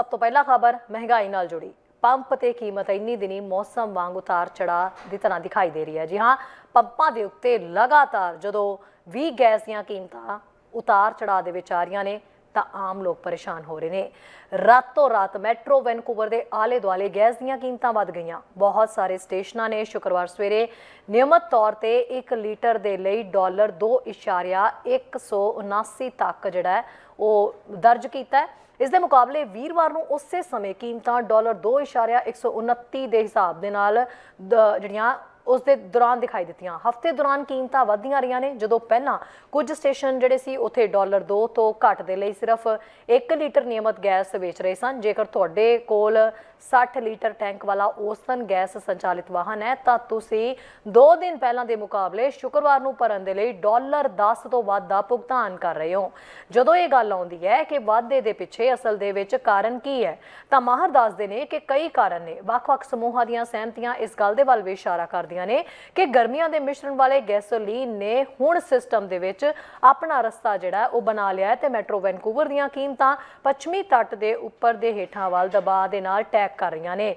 ਸਭ ਤੋਂ ਪਹਿਲਾ ਖਬਰ ਮਹਿੰਗਾਈ ਨਾਲ ਜੁੜੀ। ਪੰਪ ਤੇ ਕੀਮਤ ਇੰਨੀ ਦਿਨੀ ਮੌਸਮ ਵਾਂਗ ਉਤਾਰ ਚੜਾ ਦੀ ਤਰ੍ਹਾਂ ਦਿਖਾਈ ਦੇ ਰਹੀ ਹੈ। ਜੀ ਹਾਂ, ਪੰਪਾਂ ਦੇ ਉੱਤੇ ਲਗਾਤਾਰ ਜਦੋਂ ਵੀ ਗੈਸ ਦੀਆਂ ਕੀਮਤਾਂ ਉਤਾਰ ਚੜਾ ਦੇ ਵਿੱਚ ਆ ਰਹੀਆਂ ਨੇ, ਤਾਂ ਆਮ ਲੋਕ ਪਰੇਸ਼ਾਨ ਹੋ ਰਹੇ ਨੇ। ਰਾਤੋਂ ਰਾਤ ਮੈਟਰੋ ਵੈਨਕੂਵਰ ਦੇ ਆਲੇ ਦੁਆਲੇ ਗੈਸ ਦੀਆਂ ਕੀਮਤਾਂ ਵੱਧ ਗਈਆਂ। ਬਹੁਤ ਸਾਰੇ ਸਟੇਸ਼ਨਾਂ ਨੇ ਸ਼ੁੱਕਰਵਾਰ ਸਵੇਰੇ ਨਿਯਮਤ ਤੌਰ ਤੇ 1 ਲੀਟਰ ਦੇ ਲਈ ਡਾਲਰ 2.179 ਤੱਕ ਜਿਹੜਾ ਉਹ ਦਰਜ ਕੀਤਾ ਇਸ ਦੇ ਮੁਕਾਬਲੇ ਵੀਰਵਾਰ ਨੂੰ ਉਸੇ ਸਮੇਂ ਕੀਮਤਾਂ ਡਾਲਰ 2.129 ਦੇ ਹਿਸਾਬ ਦੇ ਨਾਲ ਜਿਹੜੀਆਂ ਉਸ ਦੇ ਦੌਰਾਨ ਦਿਖਾਈ ਦਿੱਤੀਆਂ। ਹਫ਼ਤੇ ਦੌਰਾਨ ਕੀਮਤਾਂ ਵਧਦੀਆਂ ਰਹੀਆਂ ਨੇ, ਜਦੋਂ ਪਹਿਲਾਂ ਕੁਝ ਸਟੇਸ਼ਨ ਜਿਹੜੇ ਸੀ, ਉੱਥੇ ਡਾਲਰ 2 ਤੋਂ ਘੱਟ ਦੇ ਲਈ ਸਿਰਫ 1 ਲੀਟਰ ਨਿਯਮਤ ਗੈਸ ਵੇਚ ਰਹੇ ਸਨ। ਜੇਕਰ ਤੁਹਾਡੇ ਕੋਲ 60 ਲੀਟਰ ਟੈਂਕ ਵਾਲਾ ਔਸਤਨ ਗੈਸ ਸੰਚਾਲਿਤ ਵਾਹਨ ਹੈ, ਤਾਂ ਤੁਸੀਂ 2 ਦਿਨ ਪਹਿਲਾਂ ਦੇ ਮੁਕਾਬਲੇ ਸ਼ੁੱਕਰਵਾਰ ਨੂੰ ਭਰਨ ਦੇ ਲਈ ਡਾਲਰ 10 ਤੋਂ ਵੱਧ ਦਾ ਭੁਗਤਾਨ ਕਰ ਰਹੇ ਹੋ। ਜਦੋਂ ਇਹ ਗੱਲ ਆਉਂਦੀ ਹੈ ਕਿ ਵਾਧੇ ਦੇ ਪਿੱਛੇ ਅਸਲ ਦੇ ਵਿੱਚ ਕਾਰਨ ਕੀ ਹੈ, ਤਾਂ ਮਾਹਰ ਦੱਸਦੇ ਨੇ ਕਿ ਕਈ ਕਾਰਨ ਨੇ। ਵੱਖ-ਵੱਖ ਸਮੂਹਾਂ ਦੀਆਂ ਸਹਿਮਤੀਆਂ ਇਸ ਗੱਲ ਦੇ ਵੱਲ ਵੀ ਇਸ਼ਾਰਾ ਕਰਦੀਆਂ ਨੇ ਕਿ ਗਰਮੀਆਂ ਦੇ ਮਿਸ਼ਰਣ ਵਾਲੇ ਗੈਸੋਲੀਨ ਨੇ ਹੁਣ ਸਿਸਟਮ ਦੇ ਵਿੱਚ ਆਪਣਾ ਰਸਤਾ ਜਿਹੜਾ ਉਹ ਬਣਾ ਲਿਆ ਹੈ ਤੇ ਮੈਟਰੋ ਵੈਨਕੂਵਰ ਦੀਆਂ ਕੀਮਤਾਂ ਪੱਛਮੀ ਤੱਟ ਦੇ ਉੱਪਰ ਦੇ ਹੇਠਾਂ ਵੱਲ ਦਬਾਅ ਦੇ ਨਾਲ ਟੈਕ ਕਰ ਰਹੀਆਂ ਨੇ।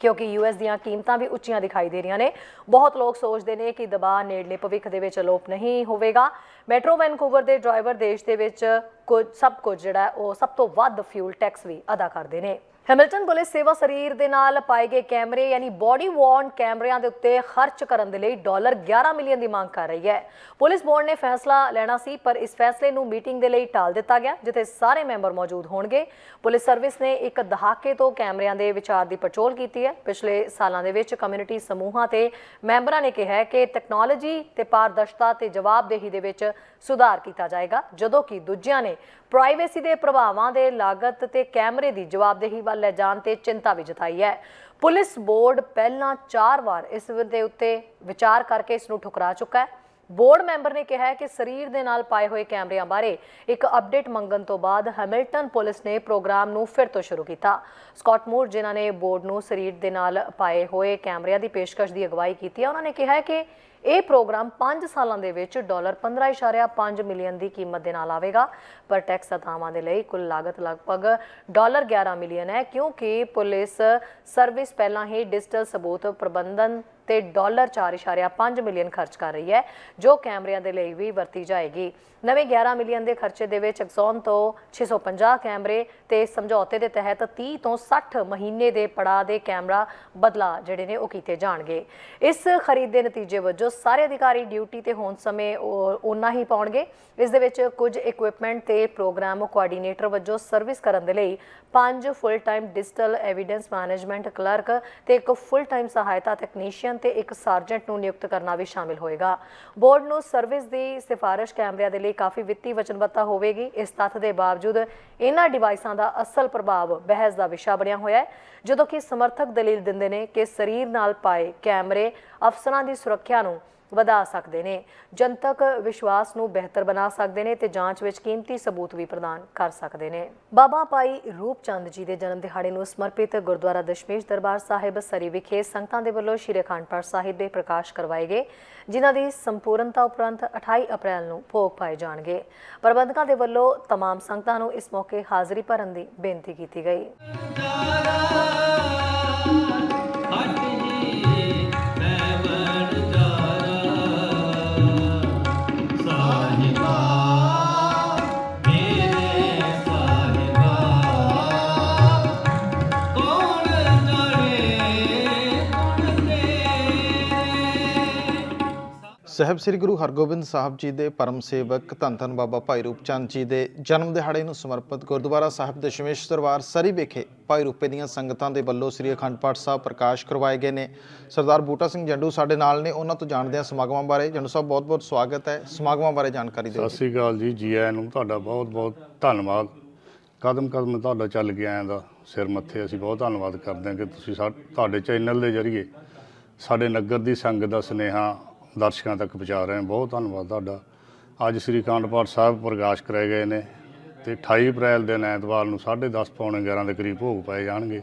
ਕਿਉਂਕਿ ਯੂਐਸ ਦੀਆਂ ਕੀਮਤਾਂ ਵੀ ਉੱਚੀਆਂ ਦਿਖਾਈ ਦੇ ਰਹੀਆਂ ਨੇ। ਬਹੁਤ ਲੋਕ ਸੋਚਦੇ ਨੇ ਕਿ ਦਬਾਅ ਨੇੜਲੇ ਭਵਿੱਖ ਦੇ ਵਿੱਚ ਅਲੋਪ ਨਹੀਂ ਹੋਵੇਗਾ। ਮੈਟਰੋ ਵੈਨਕੂਵਰ ਦੇ ਡਰਾਈਵਰ ਦੇਸ਼ ਦੇ ਵਿੱਚ ਕੁਝ ਸਭ ਕੁਝ ਜਿਹੜਾ ਉਹ ਸਭ ਤੋਂ ਵੱਧ ਫਿਊਲ ਟੈਕਸ ਵੀ ਅਦਾ ਕਰਦੇ ਨੇ। ਹੈਮਿਲਟਨ ਪੁਲਿਸ ਸੇਵਾ ਸਰੀਰ ਦੇ ਨਾਲ ਪਾਏ ਗਏ ਕੈਮਰੇ, ਯਾਨੀ ਬੋਡੀ ਵਾਰਨ ਕੈਮਰਿਆਂ ਦੇ ਉੱਤੇ ਖਰਚ ਕਰਨ ਦੇ ਲਈ ਡਾਲਰ 11 ਮਿਲੀਅਨ ਦੀ ਮੰਗ ਕਰ ਰਹੀ ਹੈ। ਪੁਲਿਸ ਬੋਰਡ ਨੇ ਫੈਸਲਾ ਲੈਣਾ ਸੀ, ਪਰ ਇਸ ਫੈਸਲੇ ਨੂੰ ਮੀਟਿੰਗ ਦੇ ਲਈ ਟਾਲ ਦਿੱਤਾ ਗਿਆ, ਜਿੱਥੇ ਸਾਰੇ ਮੈਂਬਰ ਮੌਜੂਦ ਹੋਣਗੇ। ਪੁਲਿਸ ਸਰਵਿਸ ਨੇ ਇੱਕ ਦਹਾਕੇ ਤੋਂ ਕੈਮਰਿਆਂ ਦੇ ਵਿਚਾਰ ਦੀ ਪੜਚੋਲ ਕੀਤੀ ਹੈ। ਪਿਛਲੇ ਸਾਲਾਂ ਦੇ ਵਿੱਚ ਕਮਿਊਨਿਟੀ ਸਮੂਹਾਂ ਤੇ ਮੈਂਬਰਾਂ ਨੇ ਕਿਹਾ ਕਿ ਟੈਕਨੋਲੋਜੀ ਤੇ ਪਾਰਦਰਸ਼ਤਾ ਤੇ ਜਵਾਬਦੇਹੀ ਦੇ ਵਿੱਚ ਸੁਧਾਰ ਕੀਤਾ ਜਾਏਗਾ, ਜਦੋਂ ਕਿ ਦੂਜਿਆਂ ਨੇ ਪ੍ਰਾਈਵੇਸੀ ਦੇ ਪ੍ਰਭਾਵਾਂ ਦੇ ਲਾਗਤ ਤੇ ਕੈਮਰੇ ਦੀ ਜਵਾਬਦੇਹੀ ਵੱਲ ਲੈ ਜਾਣ ਤੇ ਚਿੰਤਾ ਵੀ ਜਤਾਈ ਹੈ। ਪੁਲਿਸ ਬੋਰਡ ਪਹਿਲਾਂ 4 ਵਾਰ ਇਸ ਦੇ ਉੱਤੇ ਵਿਚਾਰ ਕਰਕੇ ਇਸ ਨੂੰ ਠੁਕਰਾ ਚੁੱਕਾ ਹੈ। ਬੋਰਡ ਮੈਂਬਰ ਨੇ ਕਿਹਾ ਹੈ ਕਿ ਸਰੀਰ ਦੇ ਨਾਲ ਪਾਏ ਹੋਏ ਕੈਮਰਿਆਂ ਬਾਰੇ ਇੱਕ ਅਪਡੇਟ ਮੰਗਣ ਤੋਂ ਬਾਅਦ ਹੈਮਿਲਟਨ ਪੁਲਿਸ ਨੇ ਪ੍ਰੋਗਰਾਮ ਨੂੰ ਫਿਰ ਤੋਂ ਸ਼ੁਰੂ ਕੀਤਾ। ਸਕਾਟ ਮੂਰ, ਜਿਨ੍ਹਾਂ ਨੇ ਬੋਰਡ ਨੂੰ ਸਰੀਰ ਦੇ ਨਾਲ ਪਾਏ ਹੋਏ ਕੈਮਰਿਆਂ ਦੀ ਪੇਸ਼ਕਸ਼ ਦੀ ਅਗਵਾਈ ਕੀਤੀ ਹੈ, ਉਹਨਾਂ ਨੇ ਕਿਹਾ ਹੈ ਕਿ ਇਹ ਪ੍ਰੋਗਰਾਮ 5 ਸਾਲਾਂ ਦੇ ਵਿੱਚ ਡਾਲਰ 15.5 ਮਿਲੀਅਨ ਦੀ ਕੀਮਤ ਦੇ ਨਾਲ ਆਵੇਗਾ। ਪਰ ਟੈਕਸ ਅਦਾਵਾਂ ਦੇ ਲਈ ਕੁੱਲ ਲਾਗਤ ਲਗਭਗ ਡਾਲਰ 11 ਮਿਲੀਅਨ ਹੈ, ਕਿਉਂਕਿ ਪੁਲਿਸ ਸਰਵਿਸ ਪਹਿਲਾਂ ਹੀ ਡਿਜੀਟਲ ਸਬੂਤ ਪ੍ਰਬੰਧਨ ਤੇ ਡਾਲਰ 4.5 ਮਿਲੀਅਨ ਖਰਚ ਕਰ ਰਹੀ ਹੈ, ਜੋ ਕੈਮਰਿਆਂ ਦੇ ਲਈ ਵੀ ਵਰਤੀ ਜਾਏਗੀ। ਨਵੇਂ 11 ਮਿਲੀਅਨ ਦੇ ਖਰਚੇ ਦੇ ਵਿੱਚ ਐਕਸਨ ਤੋਂ 650 ਕੈਮਰੇ ਤੇ ਸਮਝੌਤੇ ਦੇ ਤਹਿਤ 30 ਤੋਂ 60 ਮਹੀਨੇ ਦੇ ਪੜਾਅ ਦੇ ਕੈਮਰਾ ਬਦਲਾ ਜਿਹੜੇ ਨੇ ਉਹ ਕੀਤੇ ਜਾਣਗੇ। ਇਸ ਖਰੀਦ ਦੇ ਨਤੀਜੇ ਵਜੋਂ ਸਾਰੇ ਅਧਿਕਾਰੀ ਡਿਊਟੀ ਤੇ ਹੋਣ ਸਮੇਂ ਉਹ ਓਨਾ ਹੀ ਪਾਉਣਗੇ। ਇਸ ਦੇ ਵਿੱਚ ਕੁਝ ਇਕਵਿਪਮੈਂਟ ਤੇ ਪ੍ਰੋਗਰਾਮ ਕੋਆਰਡੀਨੇਟਰ ਵਜੋਂ ਸਰਵਿਸ ਕਰਨ ਦੇ ਲਈ ਪੰਜ full time digital evidence management clerk ਤੇ ਇੱਕ ਫੁੱਲ ਟਾਈਮ ਸਹਾਇਤਾ ਟੈਕਨੀਸ਼ੀਅਨ ਤੇ ਇੱਕ ਸਰਜੈਂਟ ਨੂੰ ਨਿਯੁਕਤ ਕਰਨਾ ਵੀ ਸ਼ਾਮਿਲ ਹੋਏਗਾ। ਬੋਰਡ ਨੂੰ ਸਰਵਿਸ ਦੀ ਸਿਫਾਰਿਸ਼ ਕੈਮਰਿਆਂ ਦੇ ਲਈ ਕਾਫੀ ਵਿੱਤੀ ਵਚਨਬੱਧਤਾ ਹੋਵੇਗੀ। ਇਸ ਤੱਥ ਦੇ ਬਾਵਜੂਦ ਇਹਨਾਂ ਡਿਵਾਈਸਾਂ ਦਾ ਅਸਲ ਪ੍ਰਭਾਵ ਬਹਿਸ ਦਾ ਵਿਸ਼ਾ ਬਣਿਆ ਹੋਇਆ ਹੈ। ਜਦੋਂ ਕਿ ਸਮਰਥਕ ਦਲੀਲ ਦਿੰਦੇ ਨੇ ਕਿ ਸਰੀਰ ਨਾਲ ਪਾਏ ਕੈਮਰੇ ਅਫਸਰਾਂ ਦੀ ਸੁਰੱਖਿਆ ਨੂੰ ਵਧਾ ਸਕਦੇ ਨੇ, ਜਨਤਕ ਵਿਸ਼ਵਾਸ ਨੂੰ ਬਿਹਤਰ ਬਣਾ ਸਕਦੇ ਨੇ ਤੇ ਜਾਂਚ ਵਿੱਚ ਕੀਮਤੀ ਸਬੂਤ ਵੀ ਪ੍ਰਦਾਨ ਕਰ ਸਕਦੇ ਨੇ। ਬਾਬਾ ਭਾਈ ਰੂਪ ਚੰਦ ਜੀ ਦੇ ਜਨਮ ਦਿਹਾੜੇ ਨੂੰ ਸਮਰਪਿਤ ਗੁਰਦੁਆਰਾ ਦਸ਼ਮੇਸ਼ ਦਰਬਾਰ ਸਾਹਿਬ ਸਰੀ ਵਿਖੇ ਸੰਗਤਾਂ ਦੇ ਵੱਲੋਂ ਸ਼੍ਰੀ ਅਖੰਡ ਪਾਠ ਸਾਹਿਬ ਦੇ ਪ੍ਰਕਾਸ਼ ਕਰਵਾਏ ਗਏ। ਜਿਨ੍ਹਾਂ ਦੀ ਸੰਪੂਰਨਤਾ ਉਪਰੰਤ 28 ਅਪ੍ਰੈਲ ਨੂੰ ਭੋਗ ਪਾਏ ਜਾਣਗੇ ਪ੍ਰਬੰਧਕਾਂ ਦੇ ਵੱਲੋਂ तमाम ਸੰਗਤਾਂ ਨੂੰ ਇਸ ਮੌਕੇ ਹਾਜ਼ਰੀ ਭਰਨ ਦੀ ਬੇਨਤੀ ਕੀਤੀ ਗਈ ਸਾਹਿਬ ਸ੍ਰੀ ਗੁਰੂ ਹਰਗੋਬਿੰਦ ਸਾਹਿਬ ਜੀ ਦੇ ਪਰਮ ਸੇਵਕ ਧੰਨ ਧੰਨ ਬਾਬਾ ਭਾਈ ਰੂਪ ਚੰਦ ਜੀ ਦੇ ਜਨਮ ਦਿਹਾੜੇ ਨੂੰ ਸਮਰਪਿਤ ਗੁਰਦੁਆਰਾ ਸਾਹਿਬ ਦਸ਼ਮੇਸ਼ ਦਰਬਾਰ ਸਰੀ ਵਿਖੇ ਭਾਈ ਰੂਪੇ ਦੀਆਂ ਸੰਗਤਾਂ ਦੇ ਵੱਲੋਂ ਸ੍ਰੀ ਅਖੰਡ ਪਾਠ ਸਾਹਿਬ ਪ੍ਰਕਾਸ਼ ਕਰਵਾਏ ਗਏ ਨੇ। ਸਰਦਾਰ ਬੂਟਾ ਸਿੰਘ ਜੰਡੂ ਸਾਡੇ ਨਾਲ ਨੇ, ਉਹਨਾਂ ਤੋਂ ਜਾਣਦੇ ਹਾਂ ਸਮਾਗਮਾਂ ਬਾਰੇ। ਜੰਡੂ ਸਾਹਿਬ ਬਹੁਤ-ਬਹੁਤ ਸਵਾਗਤ ਹੈ। ਸਮਾਗਮਾਂ ਬਾਰੇ ਜਾਣਕਾਰੀ ਦਿਓ। ਸਤਿ ਸ੍ਰੀ ਅਕਾਲ ਜੀ ਜੀ ਆਇਆਂ ਨੂੰ ਤੁਹਾਡਾ ਬਹੁਤ ਬਹੁਤ ਧੰਨਵਾਦ। ਕਦਮ ਕਦਮ ਤੁਹਾਡਾ ਚੱਲ ਕੇ ਆਇਆਂ ਦਾ ਸਿਰ ਮੱਥੇ, ਅਸੀਂ ਬਹੁਤ ਧੰਨਵਾਦ ਕਰਦੇ ਹਾਂ ਕਿ ਤੁਸੀਂ ਸਾ- ਤੁਹਾਡੇ ਚੈਨਲ ਦੇ ਜ਼ਰੀਏ ਸਾਡੇ ਨਗਰ ਦੀ ਸੰਗਤ ਦਾ ਸੁਨੇਹਾ ਦਰਸ਼ਕਾਂ ਤੱਕ ਪਹੁੰਚਾ ਰਹੇ ਹਾਂ। ਬਹੁਤ ਧੰਨਵਾਦ ਤੁਹਾਡਾ। ਅੱਜ ਸ੍ਰੀ ਅਖੰਡ ਪਾਠ ਸਾਹਿਬ ਪ੍ਰਕਾਸ਼ ਕਰਾਏ ਗਏ ਨੇ ਤੇ 28 ਅਪ੍ਰੈਲ ਦਿਨ ਐਤਵਾਰ ਨੂੰ 10:30 ਪੌਣੇ 11 ਦੇ ਕਰੀਬ ਭੋਗ ਪਾਏ ਜਾਣਗੇ।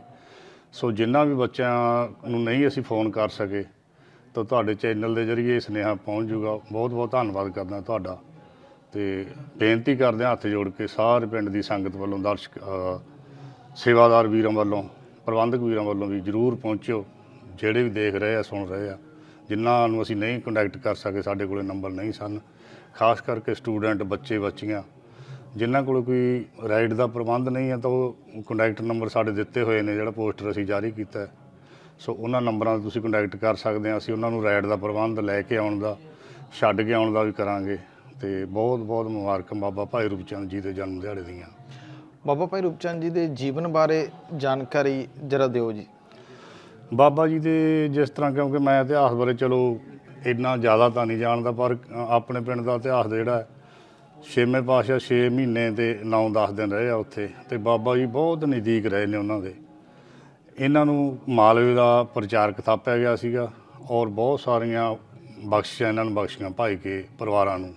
ਸੋ ਜਿੰਨਾ ਵੀ ਬੱਚਿਆਂ ਨੂੰ ਨਹੀਂ ਅਸੀਂ ਫੋਨ ਕਰ ਸਕੇ, ਤਾਂ ਤੁਹਾਡੇ ਚੈਨਲ ਦੇ ਜ਼ਰੀਏ ਇਹ ਸੁਨੇਹਾ ਪਹੁੰਚ ਜੂਗਾ। ਬਹੁਤ ਬਹੁਤ ਧੰਨਵਾਦ ਕਰਦਾ ਤੁਹਾਡਾ। ਤੇ ਬੇਨਤੀ ਕਰਦੇ ਹਾਂ ਹੱਥ ਜੋੜ ਕੇ ਸਾਰੇ ਪਿੰਡ ਦੀ ਸੰਗਤ ਵੱਲੋਂ ਦਰਸ਼ਕ ਸੇਵਾਦਾਰ ਵੀਰਾਂ ਵੱਲੋਂ, ਪ੍ਰਬੰਧਕ ਵੀਰਾਂ ਵੱਲੋਂ ਵੀ ਜਰੂਰ ਪਹੁੰਚਿਓ। ਜਿਹੜੇ ਵੀ ਦੇਖ ਰਹੇ ਆ, ਸੁਣ ਰਹੇ ਆ। ਜਿਨ੍ਹਾਂ ਨੂੰ ਅਸੀਂ ਨਹੀਂ ਕੰਟੈਕਟ ਕਰ ਸਕੇ, ਸਾਡੇ ਕੋਲੇ ਨੰਬਰ ਨਹੀਂ ਸਨ। ਖਾਸ ਕਰਕੇ ਸਟੂਡੈਂਟ ਬੱਚੇ, ਬੱਚੀਆਂ ਜਿਨ੍ਹਾਂ ਕੋਲ ਕੋਈ ਰਾਈਡ ਦਾ ਪ੍ਰਬੰਧ ਨਹੀਂ ਹੈ ਤਾਂ ਉਹ ਕੰਟੈਕਟ ਨੰਬਰ ਸਾਡੇ ਦਿੱਤੇ ਹੋਏ ਨੇ, ਜਿਹੜਾ ਪੋਸਟਰ ਅਸੀਂ ਜਾਰੀ ਕੀਤਾ ਹੈ। ਸੋ ਉਹਨਾਂ ਨੰਬਰਾਂ 'ਤੇ ਤੁਸੀਂ ਕੰਟੈਕਟ ਕਰ ਸਕਦੇ ਆ ਅਸੀਂ ਉਹਨਾਂ ਨੂੰ ਰਾਈਡ ਦਾ ਪ੍ਰਬੰਧ ਲੈ ਕੇ ਆਉਣ ਦਾ, ਛੱਡ ਕੇ ਆਉਣ ਦਾ ਵੀ ਕਰਾਂਗੇ। ਤੇ ਬਹੁਤ ਬਹੁਤ ਮੁਬਾਰਕਾਂ ਬਾਬਾ ਭਾਈ ਰੂਪਚੰਦ ਜੀ ਦੇ ਜਨਮ ਦਿਹਾੜੇ ਦੀਆਂ। ਬਾਬਾ ਭਾਈ ਰੂਪਚੰਦ ਜੀ ਦੇ ਜੀਵਨ ਬਾਰੇ ਜਾਣਕਾਰੀ ਜਰਾ ਦਿਓ ਜੀ। ਬਾਬਾ ਜੀ ਦੇ ਜਿਸ ਤਰ੍ਹਾਂ ਕਿਉਂਕਿ ਮੈਂ ਇਤਿਹਾਸ ਬਾਰੇ ਚਲੋ ਇੰਨਾ ਜ਼ਿਆਦਾ ਤਾਂ ਨਹੀਂ ਜਾਣਦਾ ਪਰ ਆਪਣੇ ਪਿੰਡ ਦਾ ਇਤਿਹਾਸ ਜਿਹੜਾ ਹੈ, ਛੇਵੇਂ ਪਾਤਸ਼ਾਹ 6 ਮਹੀਨੇ ਤੇ 9-10 ਦਿਨ ਰਹੇ ਆ ਉੱਥੇ ਤੇ ਬਾਬਾ ਜੀ ਬਹੁਤ ਨਜ਼ਦੀਕ ਰਹੇ ਨੇ ਉਹਨਾਂ ਦੇ। ਇਹਨਾਂ ਨੂੰ ਮਾਲਵੇ ਦਾ ਪ੍ਰਚਾਰਕ ਥਾਪਿਆ ਗਿਆ ਸੀਗਾ ਔਰ ਬਹੁਤ ਸਾਰੀਆਂ ਬਖਸ਼ਿਸ਼ਾਂ ਇਹਨਾਂ ਨੂੰ ਬਖਸ਼ੀਆਂ ਭਾਈ ਕੇ ਪਰਿਵਾਰਾਂ ਨੂੰ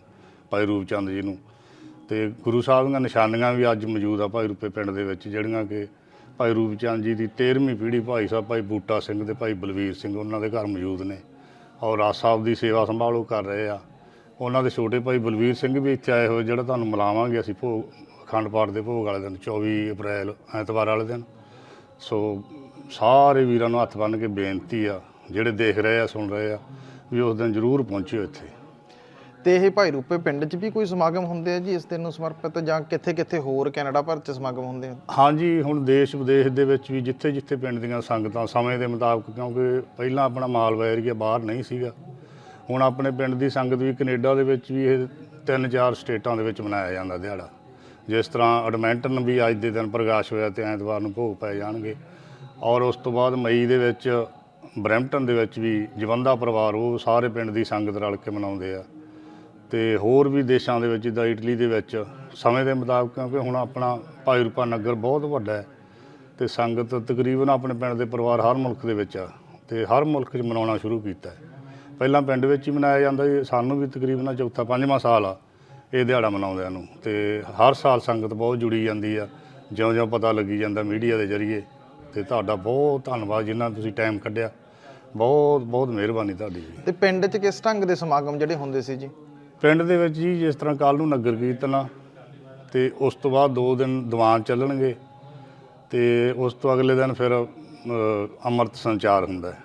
ਭਾਈ ਰੂਪ ਚੰਦ ਜੀ ਨੂੰ। ਤੇ ਗੁਰੂ ਸਾਹਿਬ ਦੀਆਂ ਨਿਸ਼ਾਨੀਆਂ ਵੀ ਅੱਜ ਮੌਜੂਦ ਆ ਭਾਈ ਰੂਪੇ ਪਿੰਡ ਦੇ ਵਿੱਚ ਜਿਹੜੀਆਂ ਕਿ ਭਾਈ ਰੂਪਚੰਦ ਜੀ ਦੀ 13ਵੀਂ ਪੀੜ੍ਹੀ ਭਾਈ ਸਾਹਿਬ, ਭਾਈ ਬੂਟਾ ਸਿੰਘ ਤੇ ਭਾਈ ਬਲਵੀਰ ਸਿੰਘ, ਉਹਨਾਂ ਦੇ ਘਰ ਮੌਜੂਦ ਨੇ। ਔਰ ਰਾਜ ਸਾਹਿਬ ਦੀ ਸੇਵਾ ਸੰਭਾਲੋ ਕਰ ਰਹੇ ਆ। ਉਹਨਾਂ ਦੇ ਛੋਟੇ ਭਾਈ ਬਲਵੀਰ ਸਿੰਘ ਵੀ ਇੱਥੇ ਆਏ ਹੋਏ, ਜਿਹੜਾ ਤੁਹਾਨੂੰ ਮਿਲਾਵਾਂਗੇ ਅਸੀਂ ਭੋਗ, ਅਖੰਡ ਪਾਠ ਦੇ ਭੋਗ ਵਾਲੇ ਦਿਨ 24 ਅਪ੍ਰੈਲ, ਐਤਵਾਰ ਵਾਲੇ ਦਿਨ। ਸੋ ਸਾਰੇ ਵੀਰਾਂ ਨੂੰ ਹੱਥ ਬੰਨ੍ਹ ਕੇ ਬੇਨਤੀ ਆ, ਜਿਹੜੇ ਦੇਖ ਰਹੇ ਆ, ਸੁਣ ਰਹੇ ਆ, ਵੀ ਉਸ ਦਿਨ ਜ਼ਰੂਰ ਪਹੁੰਚਿਓ ਇੱਥੇ। ਤੇ ਇਹ ਭਾਈ ਰੂਪੇ ਪਿੰਡ 'ਚ ਵੀ ਕੋਈ ਸਮਾਗਮ ਹੁੰਦੇ ਆ ਜੀ? ਇਸ ਦਿਨ ਨੂੰ ਸਮਰਪਿਤ ਜਾਂ ਕਿੱਥੇ ਕਿੱਥੇ ਹੋਰ ਕੈਨੇਡਾ ਭਰ 'ਚ ਸਮਾਗਮ ਹੁੰਦੇ ਆ? ਹਾਂਜੀ, ਹੁਣ ਦੇਸ਼ ਵਿਦੇਸ਼ ਦੇ ਵਿੱਚ ਵੀ ਜਿੱਥੇ ਜਿੱਥੇ ਪਿੰਡ ਦੀਆਂ ਸੰਗਤਾਂ ਸਮੇਂ ਦੇ ਮੁਤਾਬਕ, ਕਿਉਂਕਿ ਪਹਿਲਾਂ ਆਪਣਾ ਮਾਲਵਾ ਏਰੀਆ ਬਾਹਰ ਨਹੀਂ ਸੀਗਾ। ਹੁਣ ਆਪਣੇ ਪਿੰਡ ਦੀ ਸੰਗਤ ਵੀ ਕੈਨੇਡਾ ਦੇ ਵਿੱਚ ਵੀ ਇਹ ਤਿੰਨ ਚਾਰ ਸਟੇਟਾਂ ਦੇ ਵਿੱਚ ਮਨਾਇਆ ਜਾਂਦਾ ਦਿਹਾੜਾ। ਜਿਸ ਤਰ੍ਹਾਂ ਐਡਮੈਂਟਨ ਵੀ ਅੱਜ ਦੇ ਦਿਨ ਪ੍ਰਕਾਸ਼ ਹੋਇਆ ਤੇ ਐਤਵਾਰ ਨੂੰ ਭੋਗ ਪੈ ਜਾਣਗੇ। ਔਰ ਉਸ ਤੋਂ ਬਾਅਦ ਮਈ ਦੇ ਵਿੱਚ ਬਰੈਂਪਟਨ ਦੇ ਵਿੱਚ ਵੀ ਜਵੰਦਾ ਪਰਿਵਾਰ, ਉਹ ਸਾਰੇ ਪਿੰਡ ਦੀ ਸੰਗਤ ਰਲ ਕੇ ਮਨਾਉਂਦੇ ਆ। ਤੇ ਹੋਰ ਵੀ ਦੇਸ਼ਾਂ ਦੇ ਵਿੱਚ, ਜਿੱਦਾਂ ਇਟਲੀ ਦੇ ਵਿੱਚ, ਸਮੇਂ ਦੇ ਮੁਤਾਬਕ, ਕਿਉਂਕਿ ਹੁਣ ਆਪਣਾ ਭਾਈ ਰੂਪਾ ਨਗਰ ਬਹੁਤ ਵੱਡਾ ਹੈ ਤੇ ਸੰਗਤ ਤਕਰੀਬਨ ਆਪਣੇ ਪਿੰਡ ਦੇ ਪਰਿਵਾਰ ਹਰ ਮੁਲਕ ਦੇ ਵਿੱਚ ਆ ਤੇ ਹਰ ਮੁਲਕ 'ਚ ਮਨਾਉਣਾ ਸ਼ੁਰੂ ਕੀਤਾ ਹੈ। ਪਹਿਲਾਂ ਪਿੰਡ ਵਿੱਚ ਹੀ ਮਨਾਇਆ ਜਾਂਦਾ ਸੀ, ਸਾਨੂੰ ਵੀ ਤਕਰੀਬਨ ਚੌਥਾ ਪੰਜਵਾਂ ਸਾਲ ਆ ਇਹ ਦਿਹਾੜਾ ਮਨਾਉਂਦਿਆਂ ਨੂੰ ਤੇ ਹਰ ਸਾਲ ਸੰਗਤ ਬਹੁਤ ਜੁੜੀ ਜਾਂਦੀ ਆ, ਜਿਉਂ-ਜਿਉਂ ਪਤਾ ਲੱਗੀ ਜਾਂਦਾ ਮੀਡੀਆ ਦੇ ਜ਼ਰੀਏ ਤੇ ਤੁਹਾਡਾ ਬਹੁਤ ਧੰਨਵਾਦ ਜਿਨ੍ਹਾਂ ਤੁਸੀਂ ਟਾਈਮ ਕੱਢਿਆ। ਬਹੁਤ ਬਹੁਤ ਮਿਹਰਬਾਨੀ ਤੁਹਾਡੀ ਜੀ। ਤੇ ਪਿੰਡ 'ਚ ਕਿਸ ਢੰਗ ਦੇ ਸਮਾਗਮ ਜਿਹੜੇ ਹੁੰਦੇ ਸੀ ਜੀ? ਪਿੰਡ ਦੇ ਵਿੱਚ ਜੀ ਜਿਸ ਤਰ੍ਹਾਂ ਕੱਲ ਨੂੰ ਨਗਰ ਕੀਰਤਨ ਆ ਤੇ ਉਸ ਤੋਂ ਬਾਅਦ ਦੋ ਦਿਨ ਦੀਵਾਨ ਚੱਲਣਗੇ ਤੇ ਉਸ ਤੋਂ ਅਗਲੇ ਦਿਨ ਫਿਰ ਅ, ਅੰਮ੍ਰਿਤ ਸੰਚਾਰ ਹੁੰਦਾ ਹੈ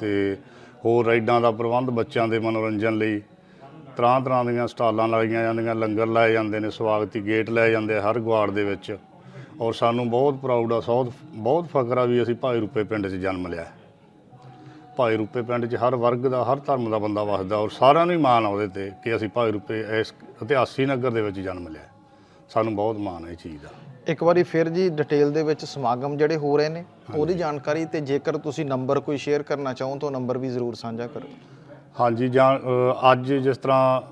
ਤੇ ਹੋਰ ਰਾਈਡਾਂ ਦਾ ਪ੍ਰਬੰਧ ਬੱਚਿਆਂ ਦੇ ਮਨੋਰੰਜਨ ਲਈ ਤਰ੍ਹਾਂ ਤਰ੍ਹਾਂ ਦੀਆਂ ਸਟਾਲਾਂ ਲਾਈਆਂ ਜਾਂਦੀਆਂ ਲੰਗਰ ਲਾਏ ਜਾਂਦੇ ਨੇ ਸਵਾਗਤੀ ਗੇਟ ਲਾਏ ਜਾਂਦੇ ਆ ਹਰ ਗੁਆੜ ਦੇ ਵਿੱਚ ਔਰ ਸਾਨੂੰ ਬਹੁਤ ਪ੍ਰਾਊਡ ਆ ਸੌ ਬਹੁਤ ਫਖਰ ਆ ਵੀ ਅਸੀਂ ਭਾਈ ਰੂਪੇ ਪਿੰਡ 'ਚ ਜਨਮ ਲਿਆ ਹੈ। ਭਾਈ ਰੂਪੇ ਪਿੰਡ 'ਚ ਹਰ ਵਰਗ ਦਾ ਹਰ ਧਰਮ ਦਾ ਬੰਦਾ ਵਸਦਾ ਔਰ ਸਾਰਿਆਂ ਨੂੰ ਹੀ ਮਾਣ ਆ ਉਹਦੇ ਤੇ ਕਿ ਅਸੀਂ ਭਾਈ ਰੂਪੇ ਇਸ ਇਤਿਹਾਸੀ ਨਗਰ ਦੇ ਵਿੱਚ ਜਨਮ ਲਿਆ। ਸਾਨੂੰ ਬਹੁਤ ਮਾਣ ਹੈ ਇਹ ਚੀਜ਼ ਦਾ। ਇੱਕ ਵਾਰੀ ਫਿਰ ਜੀ ਡਿਟੇਲ ਦੇ ਵਿੱਚ ਸਮਾਗਮ ਜਿਹੜੇ ਹੋ ਰਹੇ ਨੇ ਉਹਦੀ ਜਾਣਕਾਰੀ ਤੇ ਜੇਕਰ ਤੁਸੀਂ ਨੰਬਰ ਕੋਈ ਸ਼ੇਅਰ ਕਰਨਾ ਚਾਹੋ ਤਾਂ ਨੰਬਰ ਵੀ ਜ਼ਰੂਰ ਸਾਂਝਾ ਕਰੋ। ਹਾਂਜੀ ਜਾਂ ਅੱਜ ਜਿਸ ਤਰ੍ਹਾਂ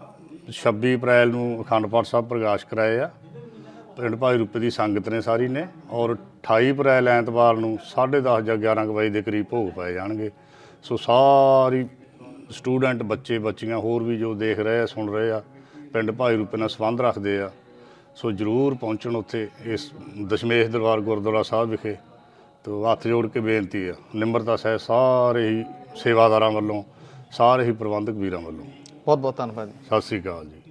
26 ਅਪ੍ਰੈਲ ਨੂੰ ਅਖੰਡ ਪਾਠ ਸਾਹਿਬ ਪ੍ਰਕਾਸ਼ ਕਰਾਏ ਆ ਪਿੰਡ ਭਾਈ ਰੂਪੇ ਦੀ ਸੰਗਤ ਨੇ ਸਾਰੀ ਨੇ ਔਰ 28 ਅਪ੍ਰੈਲ ਐਤਵਾਰ ਨੂੰ 10:30 ਜਾਂ 11 ਕੁ ਵਜੇ ਦੇ ਕਰੀਬ ਭੋਗ ਪਏ ਜਾਣਗੇ। ਸੋ ਸਾਰੀ ਸਟੂਡੈਂਟ ਬੱਚੇ ਬੱਚੀਆਂ ਹੋਰ ਵੀ ਜੋ ਦੇਖ ਰਹੇ ਆ ਸੁਣ ਰਹੇ ਆ ਪਿੰਡ ਭਾਈ ਰੂਪੇ ਨਾਲ ਸੰਬੰਧ ਰੱਖਦੇ ਆ ਸੋ ਜਰੂਰ ਪਹੁੰਚਣ ਉੱਥੇ ਇਸ ਦਸ਼ਮੇਸ਼ ਦਰਬਾਰ ਗੁਰਦੁਆਰਾ ਸਾਹਿਬ ਵਿਖੇ। ਤੋ ਹੱਥ ਜੋੜ ਕੇ ਬੇਨਤੀ ਆ ਨਿਮਰਤਾ ਸਹਿ ਸਾਰੇ ਹੀ ਸੇਵਾਦਾਰਾਂ ਵੱਲੋਂ ਸਾਰੇ ਹੀ ਪ੍ਰਬੰਧਕ ਵੀਰਾਂ ਵੱਲੋਂ। ਬਹੁਤ ਬਹੁਤ ਧੰਨਵਾਦ ਜੀ। ਸਤਿ ਸ੍ਰੀ ਅਕਾਲ ਜੀ।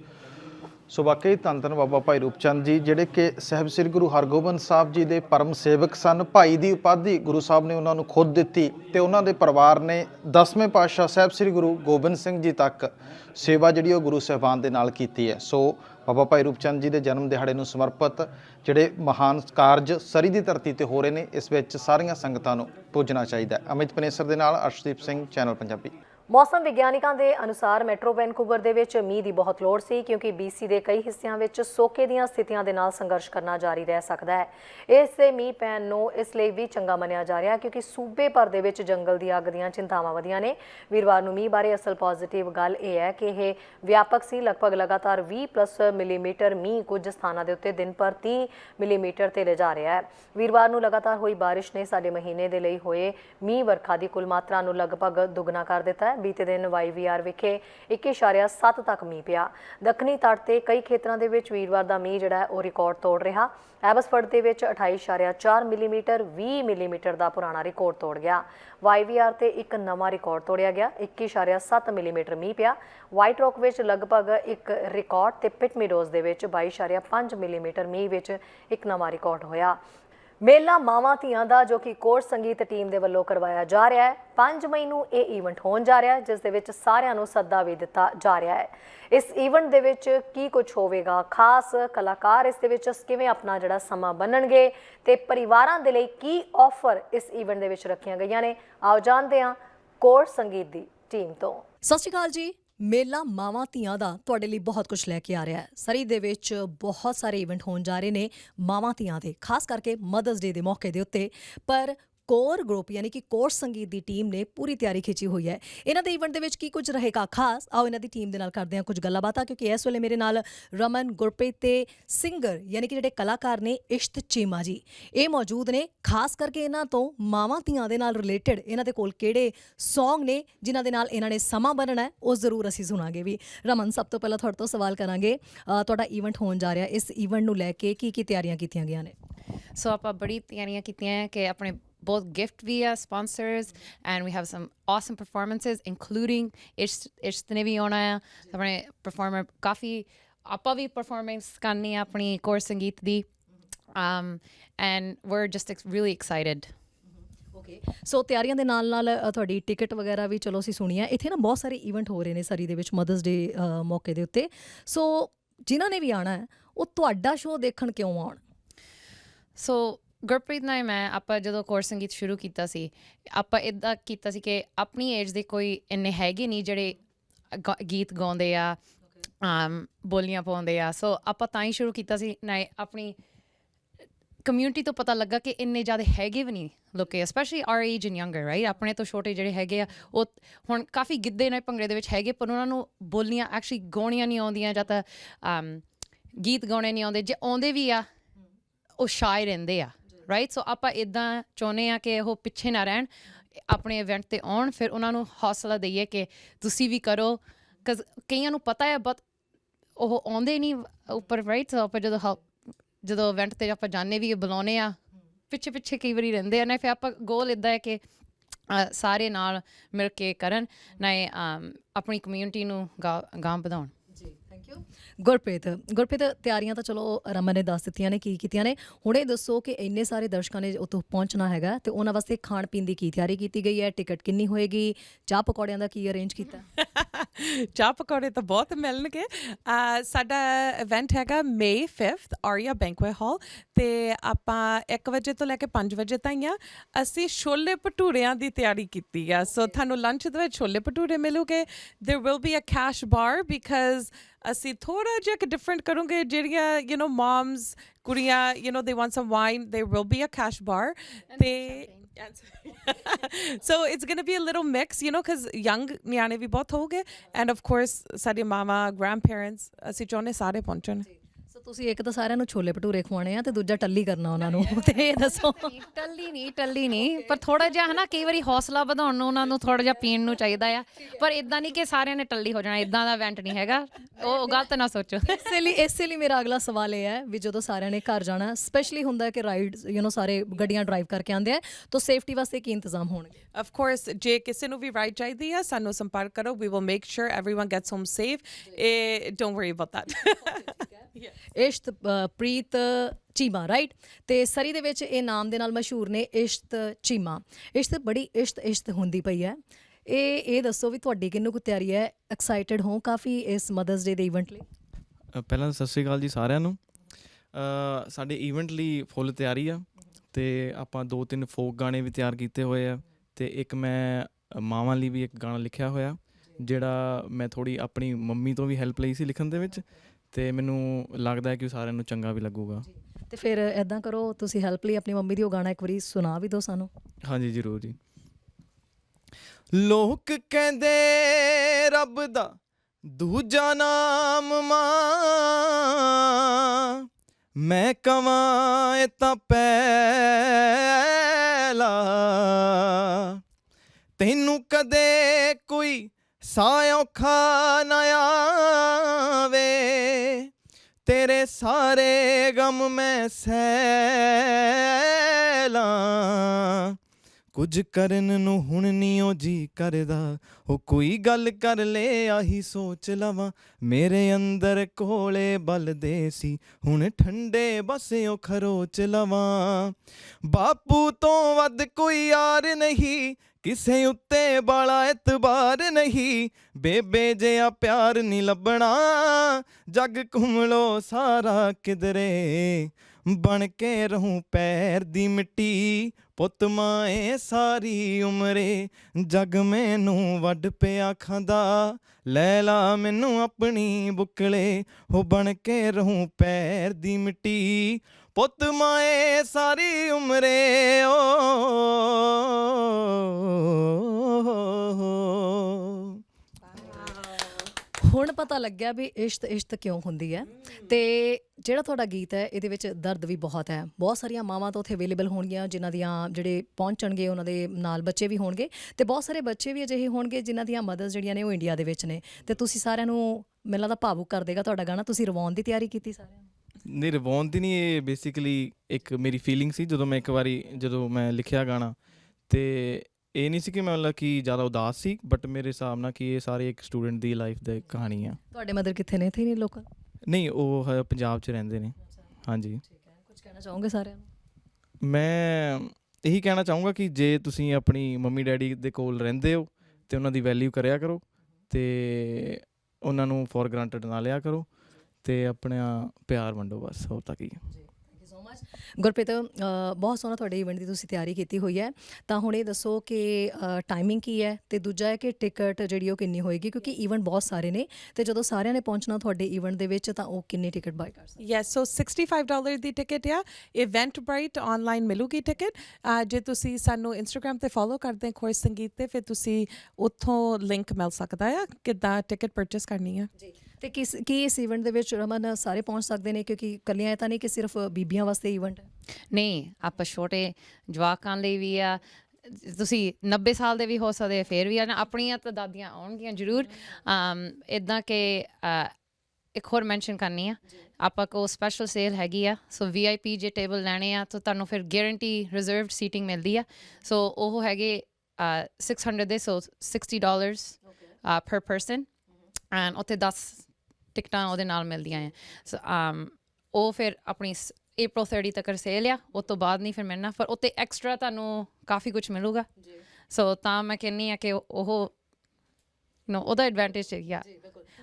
ਸੋ ਵਾਕਈ ਧੰਨ ਧੰਨ ਬਾਬਾ ਭਾਈ ਰੂਪਚੰਦ ਜੀ, ਜਿਹੜੇ ਕਿ ਸਾਹਿਬ ਸ੍ਰੀ ਗੁਰੂ ਹਰਗੋਬਿੰਦ ਸਾਹਿਬ ਜੀ ਦੇ ਪਰਮ ਸੇਵਕ ਸਨ, ਭਾਈ ਦੀ ਉਪਾਧੀ ਗੁਰੂ ਸਾਹਿਬ ਨੇ ਉਹਨਾਂ ਨੂੰ ਖੁਦ ਦਿੱਤੀ ਤੇ ਉਹਨਾਂ ਦੇ ਪਰਿਵਾਰ ਨੇ ਦਸਵੇਂ ਪਾਤਸ਼ਾਹ ਸਾਹਿਬ ਸ੍ਰੀ ਗੁਰੂ ਗੋਬਿੰਦ ਸਿੰਘ ਜੀ ਤੱਕ ਸੇਵਾ ਜਿਹੜੀ ਉਹ ਗੁਰੂ ਸਾਹਿਬਾਨ ਦੇ ਨਾਲ ਕੀਤੀ ਹੈ। ਸੋ ਬਾਬਾ ਭਾਈ ਰੂਪਚੰਦ ਜੀ ਦੇ ਜਨਮ ਦਿਹਾੜੇ ਨੂੰ ਸਮਰਪਿਤ ਜਿਹੜੇ ਮਹਾਨ ਕਾਰਜ ਸਰੀ ਦੀ ਧਰਤੀ ਤੇ ਹੋ ਰਹੇ ਨੇ, ਇਸ ਵਿੱਚ ਸਾਰੀਆਂ ਸੰਗਤਾਂ ਨੂੰ ਪੁੱਜਣਾ ਚਾਹੀਦਾ ਹੈ। ਅਮਿਤ ਪਨੇਸਰ ਦੇ ਨਾਲ ਅਰਸ਼ਦੀਪ ਸਿੰਘ, ਚੈਨਲ ਪੰਜਾਬੀ। ਮੌਸਮ ਵਿਗਿਆਨਿਕਾਂ ਦੇ ਅਨੁਸਾਰ ਮੈਟਰੋ ਵੈਨਕੂਵਰ ਦੇ ਵਿੱਚ ਮੀਂਹ ਦੀ ਬਹੁਤ ਲੋੜ ਸੀ, ਕਿਉਂਕਿ BC ਦੇ ਕਈ ਹਿੱਸਿਆਂ ਵਿੱਚ ਸੋਕੇ ਦੀਆਂ ਸਥਿਤੀਆਂ ਦੇ ਨਾਲ ਸੰਘਰਸ਼ ਕਰਨਾ ਜਾਰੀ ਰਹਿ ਸਕਦਾ ਹੈ। ਇਸ ਦੇ ਮੀਂਹ ਪੈਣ ਨੂੰ ਇਸ ਲਈ ਵੀ ਚੰਗਾ ਮੰਨਿਆ ਜਾ ਰਿਹਾ, ਕਿਉਂਕਿ ਸੂਬੇ ਭਰ ਦੇ ਵਿੱਚ ਜੰਗਲ ਦੀ ਅੱਗ ਦੀਆਂ ਚਿੰਤਾਵਾਂ ਵਧੀਆਂ ਨੇ। ਵੀਰਵਾਰ ਨੂੰ ਮੀਂਹ ਬਾਰੇ ਅਸਲ ਪੋਜ਼ਿਟਿਵ ਗੱਲ ਇਹ ਹੈ ਕਿ ਇਹ ਵਿਆਪਕ ਸੀ, ਲਗਭਗ ਲਗਾਤਾਰ 20 ਪਲੱਸ ਮਿਲੀਮੀਟਰ ਮੀਂਹ ਕੁਝ ਸਥਾਨਾਂ ਦੇ ਉੱਤੇ ਦਿਨ ਪਰ 30 ਮਿਲੀਮੀਟਰ ਤੇ ਲਿਜਾ ਰਿਹਾ ਹੈ। ਵੀਰਵਾਰ ਨੂੰ ਲਗਾਤਾਰ ਹੋਈ ਬਾਰਿਸ਼ ਨੇ ਸਾਡੇ ਮਹੀਨੇ ਦੇ ਲਈ ਹੋਏ ਮੀਂਹ ਵਰਖਾ ਦੀ ਕੁੱਲ ਮਾਤਰਾ ਨੂੰ ਲਗਭਗ ਦੁੱਗਣਾ ਕਰ ਦਿੱਤਾ ਹੈ। ਬੀਤੇ ਦਿਨ ਵਾਈਵੀਆਰ ਵਿਖੇ 1.7 ਤੱਕ ਮੀਂਹ ਪਿਆ। ਦੱਖਣੀ ਤੱਟ ਤੇ ਕਈ ਖੇਤਰਾਂ ਦੇ ਵਿੱਚ ਵੀਰਵਾਰ ਦਾ ਮੀਂਹ ਜਿਹੜਾ ਉਹ ਰਿਕਾਰਡ ਤੋੜ ਰਿਹਾ। ਐਬਸਫਰਡ ਦੇ ਵਿੱਚ 28.4 ਮਿਲੀਮੀਟਰ 20 ਮਿਲੀਮੀਟਰ ਦਾ ਪੁਰਾਣਾ ਰਿਕਾਰਡ ਤੋੜ ਗਿਆ। ਵਾਈਵੀਆਰ ਤੇ ਇੱਕ ਨਵਾਂ ਰਿਕਾਰਡ ਤੋੜਿਆ ਗਿਆ। 21.7 ਮਿਲੀਮੀਟਰ ਮੀਂਹ ਪਿਆ। ਵਾਈਟ ਰੌਕ ਵਿੱਚ ਲਗਭਗ ਇੱਕ ਰਿਕਾਰਡ ਤੇ ਪਿਟਮੀਡੋਜ਼ ਦੇ ਵਿੱਚ 22.5 ਮਿਲੀਮੀਟਰ ਮੀਂਹ ਵਿੱਚ ਇੱਕ ਨਵਾਂ ਰਿਕਾਰਡ ਹੋਇਆ। ਮੇਲਾ ਮਾਵਾਂ ਧੀਆਂ ਦਾ, ਜੋ ਕਿ ਕੋਰ ਸੰਗੀਤ ਟੀਮ ਦੇ ਵੱਲੋਂ ਕਰਵਾਇਆ ਜਾ ਰਿਹਾ ਹੈ। 5 ਮਈ ਨੂੰ ਇਹ ਈਵੈਂਟ ਹੋਣ ਜਾ ਰਿਹਾ ਹੈ, ਜਿਸ ਦੇ ਵਿੱਚ ਸਾਰਿਆਂ ਨੂੰ ਸੱਦਾ ਵੀ ਦਿੱਤਾ ਜਾ ਰਿਹਾ ਹੈ। ਇਸ ਈਵੈਂਟ ਦੇ ਵਿੱਚ ਕੀ ਕੁਝ ਹੋਵੇਗਾ? ਖਾਸ ਕਲਾਕਾਰ ਇਸ ਦੇ ਵਿੱਚ ਕਿਵੇਂ ਆਪਣਾ ਜਿਹੜਾ ਸਮਾਂ ਬੰਨਣਗੇ ਤੇ ਪਰਿਵਾਰਾਂ ਦੇ ਲਈ ਕੀ ਆਫਰ ਇਸ ਈਵੈਂਟ ਦੇ ਵਿੱਚ ਰੱਖੀਆਂ ਗਈਆਂ ਨੇ? ਆਓ ਜਾਣਦੇ ਹਾਂ ਕੋਰ ਸੰਗੀਤ ਦੀ ਟੀਮ ਤੋਂ। ਸਤਿ ਸ਼੍ਰੀ ਅਕਾਲ ਜੀ। ਮੇਲਾ ਮਾਵਾਂ ਧੀਆਂ ਦਾ ਤੁਹਾਡੇ ਲਈ ਬਹੁਤ ਕੁਝ ਲੈ ਕੇ ਆ ਰਿਹਾ ਹੈ। ਸਰੀ ਦੇ ਵਿੱਚ ਬਹੁਤ ਸਾਰੇ ਇਵੈਂਟ ਹੋਣ ਜਾ ਰਹੇ ਨੇ ਮਾਵਾਂ ਧੀਆਂ ਦੇ, ਖਾਸ ਕਰਕੇ ਮਦਰਸ ਡੇ ਦੇ ਮੌਕੇ ਦੇ ਉੱਤੇ। ਪਰ ਕੋਰ ਗਰੁੱਪ, ਯਾਨੀ ਕਿ ਕੋਰ ਸੰਗੀਤ ਦੀ ਟੀਮ ਨੇ ਪੂਰੀ ਤਿਆਰੀ ਖਿੱਚੀ ਹੋਈ ਹੈ। ਇਹਨਾਂ ਦੇ ਇਵੈਂਟ ਦੇ ਵਿੱਚ ਕੀ ਕੁਝ ਰਹੇਗਾ? ਖਾਸ ਆਓ ਇਹਨਾਂ ਦੀ ਟੀਮ ਦੇ ਨਾਲ ਕਰਦੇ ਹਾਂ ਕੁਝ ਗੱਲਾਂ ਬਾਤਾਂ ਕਿਉਂਕਿ ਇਸ ਵੇਲੇ ਮੇਰੇ ਨਾਲ ਰਮਨ, ਗੁਰਪ੍ਰੀਤ ਤੇ ਸਿੰਗਰ ਯਾਨੀ ਕਿ ਜਿਹੜੇ ਕਲਾਕਾਰ ਨੇ ਇਸ਼ਤ ਚੀਮਾ ਜੀ, ਇਹ ਮੌਜੂਦ ਨੇ। ਖਾਸ ਕਰਕੇ ਇਹਨਾਂ ਤੋਂ ਮਾਵਾਂ ਧੀਆਂ ਦੇ ਨਾਲ ਰਿਲੇਟਡ ਇਹਨਾਂ ਦੇ ਕੋਲ ਕਿਹੜੇ Song ਨੇ, ਜਿਨ੍ਹਾਂ ਦੇ ਨਾਲ ਇਹਨਾਂ ਨੇ ਸਮਾਂ ਬੰਨਣਾ ਉਹ ਜ਼ਰੂਰ ਅਸੀਂ ਸੁਣਾਂਗੇ ਵੀ। ਰਮਨ, ਸਭ ਤੋਂ ਪਹਿਲਾਂ ਤੁਹਾਡੇ ਤੋਂ ਸਵਾਲ ਕਰਾਂਗੇ ਤੁਹਾਡਾ ਇਵੈਂਟ ਹੋਣ ਜਾ ਰਿਹਾ, ਇਸ ਇਵੈਂਟ ਨੂੰ ਲੈ ਕੇ ਕੀ ਕੀ ਤਿਆਰੀਆਂ ਕੀਤੀਆਂ ਗਈਆਂ ਨੇ? ਸੋ ਆਪਾਂ ਬੜੀ ਤਿਆਰੀਆਂ ਕੀਤੀਆਂ ਹੈ ਕਿ ਆਪਣੇ ਬਹੁਤ ਗਿਫਟ ਵੀ ਆ sponsors and we have some awesome performances including ਇਸ਼ਤ ਇਸ਼ਤ ਨੇ ਵੀ ਆਉਣਾ ਆ ਆਪਣੇ ਪਰਫਾਰਮਰ ਕਾਫੀ ਆਪਾਂ ਵੀ ਪਰਫਾਰਮੈਂਸ ਕਰਨੀ ਆ ਆਪਣੀ ਕੋਰਸ ਸੰਗੀਤ ਦੀ um and we're just ex- really excited. Okay so ਤਿਆਰੀਆਂ ਦੇ ਨਾਲ ਨਾਲ ਅ, ਤੁਹਾਡੀ ਟਿਕਟ ਵਗੈਰਾ ਵੀ ਚਲੋ ਅਸੀਂ ਸੁਣੀ ਹੈ ਇੱਥੇ ਨਾ ਬਹੁਤ ਸਾਰੇ ਇਵੈਂਟ ਹੋ ਰਹੇ ਨੇ ਸਰੀ ਦੇ ਵਿੱਚ ਮਦਰਸ ਡੇ ਮੌਕੇ ਦੇ ਉੱਤੇ ਸੋ ਜਿਨ੍ਹਾਂ ਨੇ ਵੀ ਆਣਾ ਹੈ ਉਹ ਤੁਹਾਡਾ ਸ਼ੋਅ ਦੇਖਣ ਕਿਉਂ ਆਉਣ ਸੋ ਗੁਰਪ੍ਰੀਤ ਨਾਲ ਮੈਂ ਆਪਾਂ ਜਦੋਂ ਕੋਰਸ ਸੰਗੀਤ ਸ਼ੁਰੂ ਕੀਤਾ ਸੀ ਆਪਾਂ ਇਦਾਂ ਕੀਤਾ ਸੀ ਕਿ ਆਪਣੀ ਏਜ ਦੇ ਕੋਈ ਇੰਨੇ ਹੈਗੇ ਨਹੀਂ ਜਿਹੜੇ ਗਾ- ਗੀਤ ਗਾਉਂਦੇ ਆ um ਬੋਲੀਆਂ ਪਾਉਂਦੇ ਆ ਸੋ ਆਪਾਂ ਤਾਂ ਹੀ ਸ਼ੁਰੂ ਕੀਤਾ ਸੀ ਨਾ ਆਪਣੀ ਕਮਿਊਨਿਟੀ ਤੋਂ ਪਤਾ ਲੱਗਾ ਕਿ ਇੰਨੇ ਜ਼ਿਆਦਾ ਹੈਗੇ ਵੀ ਨਹੀਂ ਲੋਕੇ specially our age and younger right ਆਪਣੇ ਤੋਂ ਛੋਟੇ ਜਿਹੜੇ ਹੈਗੇ ਆ ਉਹ ਹੁਣ ਕਾਫੀ ਗਿੱਧੇ ਨੇ ਭੰਗੜੇ ਦੇ ਵਿੱਚ ਹੈਗੇ ਪਰ ਉਹਨਾਂ ਨੂੰ ਬੋਲੀਆਂ ਐਕਚੁਅਲੀ ਗਾਉਣੀਆਂ ਨਹੀਂ ਆਉਂਦੀਆਂ ਜਾਂ ਤਾਂ um, ਗੀਤ ਗਾਉਣੇ ਨਹੀਂ ਆਉਂਦੇ ਜੇ ਆਉਂਦੇ ਵੀ ਆ ਉਹ ਸ਼ਾਇ ਰਹਿੰਦੇ ਆ। ਰਾਈਟ ਸੋ ਆਪਾਂ ਇਦਾਂ ਚਾਹੁੰਦੇ ਆ ਕਿ ਉਹ ਪਿੱਛੇ ਨਾ ਰਹਿਣ, ਆਪਣੇ ਇਵੈਂਟ ਤੇ ਆਉਣ, ਫਿਰ ਉਹਨਾਂ ਨੂੰ ਹੌਸਲਾ ਦਈਏ ਕਿ ਤੁਸੀਂ ਵੀ ਕਰੋ ਕਜ਼ ਕਈਆਂ ਨੂੰ ਪਤਾ ਹੈ ਬਟ ਉਹ ਆਉਂਦੇ ਨਹੀਂ ਉੱਪਰ ਰਾਈਟ ਸੋ ਆਪਾਂ ਜਦੋਂ help- ਜਦੋਂ ਇਵੈਂਟ ਤੇ ਆਪਾਂ ਜਾਣੇ ਵੀ ਬੁਲਾਉਨੇ ਆ ਪਿੱਛੇ ਪਿੱਛੇ ਕਈ ਵਾਰੀ ਰਹਿੰਦੇ ਆ, ਨਾ ਫਿਰ ਆਪਾਂ ਗੋਲ ਇਦਾਂ ਹੈ ਕਿ ਸਾਰੇ ਨਾਲ ਮਿਲ ਕੇ ਕਰਨ, ਨਾ ਆਪਣੀ ਕਮਿਊਨਿਟੀ ਨੂੰ ਗਾ- ਗਾਂਹ ਵਧਾਉਣ। ਥੈਂਕ ਯੂ ਗੁਰਪ੍ਰੀਤ ਗੁਰਪ੍ਰੀਤ ਤਿਆਰੀਆਂ ਤਾਂ ਚਲੋ ਰਮਨ ਨੇ ਦੱਸ ਦਿੱਤੀਆਂ ਨੇ ਕੀ ਕੀਤੀਆਂ ਨੇ। ਹੁਣ ਇਹ ਦੱਸੋ ਕਿ ਇੰਨੇ ਸਾਰੇ ਦਰਸ਼ਕਾਂ ਨੇ ਉੱਥੋਂ ਪਹੁੰਚਣਾ ਹੈਗਾ ਤੇ ਉਹਨਾਂ ਵਾਸਤੇ ਖਾਣ ਪੀਣ ਦੀ ਕੀ ਤਿਆਰੀ ਕੀਤੀ ਗਈ ਹੈ ਟਿਕਟ ਕਿੰਨੀ ਹੋਏਗੀ ਚਾਹ ਪਕੌੜਿਆਂ ਦਾ ਕੀ ਅਰੇਂਜ ਕੀਤਾ? ਚਾਹ ਪਕੌੜੇ ਤਾਂ ਬਹੁਤ ਮਿਲਣਗੇ। ਸਾਡਾ ਇਵੈਂਟ ਹੈਗਾ ਮਈ 5th ਆਰੀਆ ਬੈਂਕੁਏਟ ਹਾਲ ਤੇ ਆਪਾਂ 1 ਵਜੇ ਤੋਂ ਲੈ ਕੇ 5 ਵਜੇ ਤਾਈਂ ਆ। ਅਸੀਂ ਛੋਲੇ ਭਟੂਰਿਆਂ ਦੀ ਤਿਆਰੀ ਕੀਤੀ ਆ। ਸੋ ਤੁਹਾਨੂੰ ਲੰਚ ਦੇ ਵਿੱਚ chole bhature ਮਿਲੂਗੇ। There will be a cash bar because ਅਸੀਂ ਥੋੜਾ ਜਿਹਾ ਕਿ ਡਿਫਰੈਂਟ ਕਰੂੰਗੇ ਜਿਹੜੀਆਂ you know moms ਕੁੜੀਆਂ you know they want some wine there will be a cash bar ਤੇ so it's going to be a little mix you know because young ਨਿਆਣੇ ਵੀ ਬਹੁਤ ਹੋਗੇ and of course ਸਾਡੇ ਮਾਮਾ grandparents ਅਸੀਂ ਚਾਹੁੰਦੇ ਸਾਰੇ ਪਹੁੰਚਣ ਸੋ ਤੁਸੀਂ ਇੱਕ ਤਾਂ ਸਾਰਿਆਂ ਨੂੰ ਛੋਲੇ ਭਟੂਰੇ ਖਵਾਉਣੇ ਆ ਤੇ ਦੂਜਾ ਟੱਲੀ ਕਰਨਾ ਉਹਨਾਂ ਨੂੰ ਤੇ ਇਹ ਦੱਸੋ। ਨਹੀਂ, ਟੱਲੀ ਨਹੀਂ ਟੱਲੀ ਨਹੀਂ ਪਰ ਥੋੜਾ ਜਿਹਾ ਹਨਾ ਕਈ ਵਾਰੀ ਹੌਸਲਾ ਵਧਾਉਣ ਨੂੰ ਉਹਨਾਂ ਨੂੰ ਥੋੜਾ ਜਿਹਾ ਪੀਣ ਨੂੰ ਚਾਹੀਦਾ ਆ ਪਰ ਇਦਾਂ ਨਹੀਂ ਕਿ ਸਾਰਿਆਂ ਨੇ ਟੱਲੀ ਹੋ ਜਾਣਾ ਇਦਾਂ ਦਾ ਇਵੈਂਟ ਨਹੀਂ ਹੈਗਾ ਉਹ ਗਲਤ ਨਾ ਸੋਚੋ। ਇਸੇ ਲਈ ਇਸੇ ਲਈ ਮੇਰਾ ਅਗਲਾ ਸਵਾਲ ਇਹ ਹੈ ਵੀ ਜਦੋਂ ਸਾਰਿਆਂ ਨੇ ਘਰ ਜਾਣਾ ਸਪੈਸ਼ਲੀ ਹੁੰਦਾ ਹੈ ਕਿ ਰਾਈਡ ਯੂ نو ਸਾਰੇ ਗੱਡੀਆਂ ਡਰਾਈਵ ਕਰਕੇ ਆਉਂਦੇ ਆ ਤਾਂ ਸੇਫਟੀ ਵਾਸਤੇ ਕੀ ਇੰਤਜ਼ਾਮ ਹੋਣਗੇ? Of course ਜੇ ਕਿਸੇ ਨੂੰ ਵੀ ਰਾਈਡ ਚਾਹੀਦੀ ਆ ਸਾਨੂੰ ਸੰਪਰਕ ਕਰੋ we will make sure everyone gets home safe eh, don't worry about that Ishatpreet Cheema right ਤੇ ਸਰੀ ਦੇ ਵਿੱਚ ਇਹ ਨਾਮ ਦੇ ਨਾਲ ਮਸ਼ਹੂਰ ਨੇ ਇਸ਼ਤ ਚੀਮਾ। ਇਸ਼ਤ ਬੜੀ ਇਸ਼ਤ ਇਸ਼ਤ ਹੁੰਦੀ ਪਈ ਹੈ। ਇਹ ਇਹ ਦੱਸੋ ਵੀ ਤੁਹਾਡੀ ਕਿੰਨੂ ਕੁ ਤਿਆਰੀ ਹੈ? ਐਕਸਾਈਟਿਡ ਹੋ ਕਾਫੀ ਇਸ ਮਦਰਸ ਡੇ ਦੇ ਇਵੈਂਟ ਲਈ? ਪਹਿਲਾਂ ਸਤਿ ਸ਼੍ਰੀ ਅਕਾਲ ਜੀ ਸਾਰਿਆਂ ਨੂੰ। ਸਾਡੇ ਇਵੈਂਟ ਲਈ ਫੁੱਲ ਤਿਆਰੀ ਆ ਤੇ ਆਪਾਂ ਦੋ ਤਿੰਨ ਫੋਕ ਗਾਣੇ ਵੀ ਤਿਆਰ ਕੀਤੇ ਹੋਏ ਆ ਤੇ ਇੱਕ ਮੈਂ ਮਾਵਾਂ ਲਈ ਵੀ ਇੱਕ ਗਾਣਾ ਲਿਖਿਆ ਹੋਇਆ, ਜਿਹੜਾ ਮੈਂ ਥੋੜੀ ਆਪਣੀ ਮੰਮੀ ਤੋਂ ਵੀ ਹੈਲਪ ਲਈ ਸੀ ਲਿਖਣ ਦੇ ਵਿੱਚ ਤੇ ਮੈਨੂੰ ਲੱਗਦਾ ਹੈ ਕਿ ਸਾਰਿਆਂ ਨੂੰ ਚੰਗਾ ਵੀ ਲੱਗੂਗਾ। ਤੇ ਫਿਰ ਐਦਾਂ ਕਰੋ ਤੁਸੀਂ ਹੈਲਪ ਲਈ ਆਪਣੀ ਮੰਮੀ ਦੀ ਉਹ ਗਾਣਾ ਇੱਕ ਵਾਰੀ ਸੁਣਾ ਵੀ ਦਿਓ ਸਾਨੂੰ। ਹਾਂਜੀ ਜ਼ਰੂਰ ਜੀ। ਲੋਕ ਕਹਿੰਦੇ ਰੱਬ ਦਾ ਦੂਜਾ ਨਾਮ ਮਾਂ। ਮੈਂ ਕਵਾਂ ਇਹ ਤਾਂ ਪਹਿਲਾ। ਤੈਨੂੰ ਕਦੇ ਕੋਈ ਸਾਹ ਔਖਾ ਨਾ ਆਵੇ, ਤੇਰੇ ਸਾਰੇ ਗਮ ਮੈਂ ਸਹਿ ਲਾਂ। ਕੁਝ ਕਰਨ ਨੂੰ ਹੁਣ ਨੀ ਉਹ ਜੀ ਕਰਦਾ, ਉਹ ਕੋਈ ਗੱਲ ਕਰ ਲੈ, ਆਹੀ ਸੋਚ ਲਵਾਂ। ਮੇਰੇ ਅੰਦਰ ਕੋਲੇ ਬਲਦੇ ਸੀ, ਹੁਣ ਠੰਡੇ ਬਸ ਉਹ ਖਰੋਚ ਲਵਾਂ। ਬਾਪੂ ਤੋਂ ਵੱਧ ਕੋਈ ਯਾਰ ਨਹੀਂ ਕਿਸੇ ਉੱਤੇ ਬਾਲਾ ਇਤਬਾਰ ਨਹੀਂ। ਬੇਬੇ ਜਿਹਾ ਪਿਆਰ ਨਹੀਂ ਲੱਭਣਾ, ਜੱਗ ਘੁੰਮ ਲੋ ਸਾਰਾ ਕਿਧਰੇ। ਬਣ ਕੇ ਰਹੂੰ ਪੈਰ ਦੀ ਮਿੱਟੀ, ਪੁੱਤ ਮਾਏ ਸਾਰੀ ਉਮਰੇ। ਜਗ ਮੈਨੂੰ ਵੱਡ ਪਿਆ ਖਾਂਦਾ ਲੈ ਲਾ ਮੈਨੂੰ ਆਪਣੀ ਬੁਕਲੇ। ਹੋ ਬਣ ਕੇ ਰਹੂੰ ਪੈਰ ਦੀ ਮਿੱਟੀ ਪੁੱਤ ਮਾਏ ਸਾਰੀ ਉਮਰੇ, ਓ ਹੁਣ ਪਤਾ ਲੱਗਿਆ ਵੀ ਇਸ਼ਤ ਇਸ਼ਤ ਕਿਉਂ ਹੁੰਦੀ ਹੈ। ਤੇ ਜਿਹੜਾ ਤੁਹਾਡਾ ਗੀਤ ਹੈ, ਇਹਦੇ ਵਿੱਚ ਦਰਦ ਵੀ ਬਹੁਤ ਹੈ। ਬਹੁਤ ਸਾਰੀਆਂ ਮਾਵਾਂ ਤਾਂ ਉੱਥੇ ਅਵੇਲੇਬਲ ਹੋਣਗੀਆਂ, ਜਿਨ੍ਹਾਂ ਦੀਆਂ ਜਿਹੜੇ ਪਹੁੰਚਣਗੇ, ਉਹਨਾਂ ਦੇ ਨਾਲ ਬੱਚੇ ਵੀ ਹੋਣਗੇ। ਤੇ ਬਹੁਤ ਸਾਰੇ ਬੱਚੇ ਵੀ ਅਜਿਹੇ ਹੋਣਗੇ, ਜਿਨ੍ਹਾਂ ਦੀਆਂ ਮਦਰਸ ਜਿਹੜੀਆਂ ਨੇ, ਉਹ ਇੰਡੀਆ ਦੇ ਵਿੱਚ ਨੇ। ਤੇ ਤੁਸੀਂ ਸਾਰਿਆਂ ਨੂੰ ਮੈਨੂੰ ਲੱਗਦਾ ਭਾਵੁਕ ਕਰ ਦੇਗਾ ਤੁਹਾਡਾ ਗਾਣਾ। ਤੁਸੀਂ ਰਵਾਉਣ ਦੀ ਤਿਆਰੀ ਕੀਤੀ ਸਾਰਿਆਂ ਨੂੰ? ਨਹੀਂ ਰਿਵੌਨ ਦੀ ਨਹੀਂ ਇਹ ਬੇਸਿਕਲੀ ਇੱਕ ਮੇਰੀ ਫੀਲਿੰਗ ਸੀ ਜਦੋਂ ਮੈਂ ਇੱਕ ਵਾਰੀ ਜਦੋਂ ਮੈਂ ਲਿਖਿਆ ਗਾਣਾ ਤੇ ਇਹ ਨਹੀਂ ਸੀ ਕਿ ਮੈਂ ਮਤਲਬ ਕਿ ਜ਼ਿਆਦਾ ਉਦਾਸ ਸੀ ਬਟ ਮੇਰੇ ਹਿਸਾਬ ਨਾਲ ਕਿ ਇਹ ਸਾਰੇ ਇੱਕ ਸਟੂਡੈਂਟ ਦੀ ਲਾਈਫ ਦੀ ਕਹਾਣੀ ਆ ਤੁਹਾਡੇ ਮਦਰ ਕਿੱਥੇ ਨੇ? ਇੱਥੇ ਨੇ ਲੋਕਲ ਨਹੀਂ ਉਹ ਹੈ ਪੰਜਾਬ 'ਚ ਰਹਿੰਦੇ ਨੇ। ਹਾਂਜੀ। ਕੁਝ ਕਹਿਣਾ ਚਾਹੋਗੇ ਸਾਰਿਆਂ ਨੂੰ? ਮੈਂ ਇਹੀ ਕਹਿਣਾ ਚਾਹੂੰਗਾ ਕਿ ਜੇ ਤੁਸੀਂ ਆਪਣੀ ਮੰਮੀ ਡੈਡੀ ਦੇ ਕੋਲ ਰਹਿੰਦੇ ਹੋ ਤੇ ਉਹਨਾਂ ਦੀ ਵੈਲਿਊ ਕਰਿਆ ਕਰੋ ਤੇ ਉਹਨਾਂ ਨੂੰ ਫੋਰ ਗ੍ਰਾਂਟਡ ਨਾ ਲਿਆ ਕਰੋ। ਤੇ ਆਪਣਾ ਪਿਆਰ ਵੰਡੋ ਬਸ ਹੋਰ ਤਾਂ ਕੀ। ਹੈ ਸੋ ਮਚ ਗੁਰਪ੍ਰੀਤ ਬਹੁਤ ਸੋਹਣਾ ਤੁਹਾਡੇ ਇਵੈਂਟ ਦੀ ਤੁਸੀਂ ਤਿਆਰੀ ਕੀਤੀ ਹੋਈ ਹੈ। ਤਾਂ ਹੁਣ ਇਹ ਦੱਸੋ ਕਿ ਟਾਈਮਿੰਗ ਕੀ ਹੈ? ਤੇ ਦੂਜਾ ਹੈ ਕਿ ਟਿਕਟ ਜਿਹੜੀ ਉਹ ਕਿੰਨੀ ਹੋਏਗੀ? ਕਿਉਂਕਿ ਇਵੈਂਟ ਬਹੁਤ ਸਾਰੇ ਨੇ। ਤੇ ਜਦੋਂ ਸਾਰਿਆਂ ਨੇ ਪਹੁੰਚਣਾ ਤੁਹਾਡੇ ਇਵੈਂਟ ਦੇ ਵਿੱਚ ਤਾਂ ਉਹ ਕਿੰਨੀ ਟਿਕਟ ਬਾਈ ਕਰ ਸਕਦੇ? ਯੈਸ ਸੋ 65 ਡਾਲਰ ਦੀ ਟਿਕਟ ਆ। ਇਵੈਂਟ ਬ੍ਰਾਈਟ ਆਨਲਾਈਨ ਮਿਲੂਗੀ ਟਿਕਟ ਜੇ ਤੁਸੀਂ ਸਾਨੂੰ ਇੰਸਟਾਗ੍ਰam ਤੇ ਫੋਲੋ ਕਰਦੇ ਹੋ ਖੋਜ ਸੰਗੀਤ ਤੇ ਫਿਰ ਤੁਸੀਂ ਉੱਥੋਂ ਲਿੰਕ ਮਿਲ ਸਕਦਾ ਆ ਕਿੱਦਾਂ ਟਿਕਟ ਪਰਚੇਸ ਕਰਨੀ ਆ। ਜੀ। ਤੇ ਕਿਸ ਕੀ ਇਸ ਇਵੈਂਟ ਦੇ ਵਿੱਚ ਰਮਨ ਸਾਰੇ ਪਹੁੰਚ ਸਕਦੇ ਨੇ? ਕਿਉਂਕਿ ਕੱਲੀਆਂ ਇਹ ਤਾਂ ਨਹੀਂ ਕਿ ਸਿਰਫ ਬੀਬੀਆਂ ਵਾਸਤੇ ਇਵੈਂਟ ਹੈ ਨਹੀਂ ਆਪਾਂ ਛੋਟੇ ਜਵਾਕਾਂ ਲਈ ਵੀ ਆ ਤੁਸੀਂ 90 ਸਾਲ ਦੇ ਵੀ ਹੋ ਸਕਦੇ ਫੇਰ ਵੀ ਆ ਨਾ ਆਪਣੀਆਂ ਤਾਂ ਦਾਦੀਆਂ ਆਉਣਗੀਆਂ ਜ਼ਰੂਰ। ਅਮ ਇਦਾਂ ਕਿ ਅ, ਇੱਕ ਹੋਰ ਮੈਂਸ਼ਨ ਕਰਨੀ ਆ ਆਪਾਂ ਕੋ ਸਪੈਸ਼ਲ ਸੇਲ ਹੈਗੀ ਆ ਸੋ ਵੀਆਈਪੀ ਜੇ ਟੇਬਲ ਲੈਣੇ ਆ ਤਾਂ ਤੁਹਾਨੂੰ ਫਿਰ ਗਾਰੰਟੀ ਰਿਜ਼ਰਵਡ ਸੀਟਿੰਗ ਮਿਲਦੀ ਆ। ਸੋ ਉਹ ਹੈਗੇ ਅ, 600 ਦੇ so 60 dollars per person and ਉੱਥੇ 10 ਟਿਕਟਾਂ ਉਹਦੇ ਨਾਲ ਮਿਲਦੀਆਂ ਆ। ਸੋ um, ਉਹ ਫਿਰ ਆਪਣੀ April 30 ਤੱਕ ਸੇਲ ਆ ਉਸ ਤੋਂ ਬਾਅਦ ਨਹੀਂ ਫਿਰ ਮਿਲਣਾ ਪਰ ਉੱਤੇ ਐਕਸਟਰਾ ਤੁਹਾਨੂੰ ਕਾਫੀ ਕੁਝ ਮਿਲੂਗਾ ਸੋ ਤਾਂ ਮੈਂ ਕਹਿੰਨੀ ਆ ਕਿ ਉਹ ਨੋ ਉਹਦਾ ਐਡਵਾਂਟੇਜ ਹੈ ਯਾ